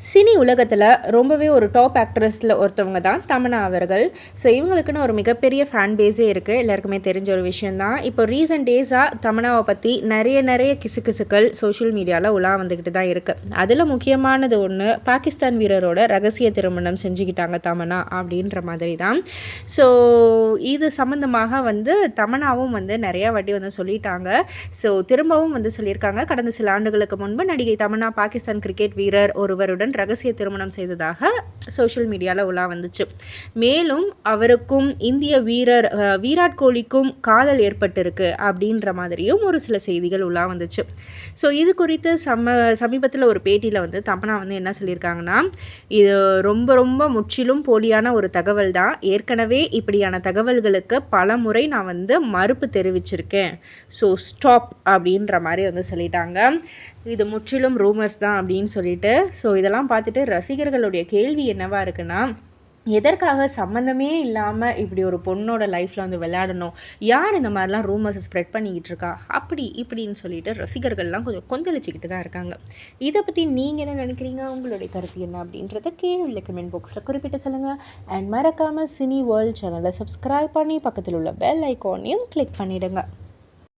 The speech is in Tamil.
சினி உலகத்தில் ரொம்பவே ஒரு டாப் ஆக்ட்ரஸில் ஒருத்தவங்க தான் தமனா அவர்கள். ஸோ இவங்களுக்குன்னு ஒரு மிகப்பெரிய ஃபேன் பேஸே இருக்குது எல்லாருக்குமே தெரிஞ்ச ஒரு விஷயந்தான் இப்போ ரீசெண்ட் டேஸாக தமனாவை பற்றி நிறைய நிறைய கிசுகிசுக்கள் சோஷியல் மீடியாவில் உலா வந்துக்கிட்டு தான் இருக்குது அதில் முக்கியமானது ஒன்று பாகிஸ்தான் வீரரோட ரகசிய திருமணம் செஞ்சுக்கிட்டாங்க தமனா அப்படின்ற மாதிரி தான். ஸோ இது சம்மந்தமாக வந்து தமனாவும் வந்து நிறையா வாட்டி வந்து சொல்லிட்டாங்க. ஸோ திரும்பவும் வந்து சொல்லியிருக்காங்க. கடந்த சில ஆண்டுகளுக்கு முன்பு நடிகை தமனா பாகிஸ்தான் கிரிக்கெட் வீரர் ஒருவருடன் ரகசிய திருமணம் செய்ததாக சோஷியல் மீடியாவில் உலா வந்துச்சு. மேலும் அவருக்கும் இந்திய வீரர் விராட் கோலிக்கும் காதல் ஏற்பட்டிருக்கு அப்படின்ற மாதிரியும் ஒரு சில செய்திகள் உலா வந்துச்சு. ஸோ இது குறித்து சம சமீபத்தில் ஒரு பேட்டியில் வந்து தமனா வந்து என்ன சொல்லியிருக்காங்கன்னா இது ரொம்ப ரொம்ப முற்றிலும் போலியான ஒரு தகவல் தான். ஏற்கனவே இப்படியான தகவல்களுக்கு பல முறை நான் வந்து மறுப்பு தெரிவிச்சிருக்கேன். ஸோ ஸ்டாப் அப்படின்ற மாதிரி வந்து சொல்லிட்டாங்க. இது முற்றிலும் ரூமர்ஸ் தான் அப்படின்னு சொல்லிட்டு ஸோ இதெல்லாம் பார்த்துட்டு ரசிகர்களுடைய கேள்வி என்னவா இருக்குன்னா எதற்காக சம்மந்தமே இல்லாமல் இப்படி ஒரு பொண்ணோட லைஃப்பில் வந்து விளையாடணும்? யார் இந்த மாதிரிலாம் ரூமர்ஸை ஸ்ப்ரெட் பண்ணிக்கிட்டு இருக்கா? அப்படி இப்படின்னு சொல்லிட்டு ரசிகர்கள்லாம் கொஞ்சம் கொந்தளிச்சிக்கிட்டு தான் இருக்காங்க. இதை பற்றி நீங்கள் என்ன நினைக்கிறீங்க? உங்களுடைய கருத்து என்ன அப்படின்றத கீழே உள்ள கமெண்ட் பாக்ஸில் குறிப்பிட்டு சொல்லுங்கள் அண்ட் மறக்காமல் சினி வேர்ல்ட் சேனலை சப்ஸ்கிரைப் பண்ணி பக்கத்தில் உள்ள பெல் ஐக்கானையும் கிளிக் பண்ணிவிடுங்க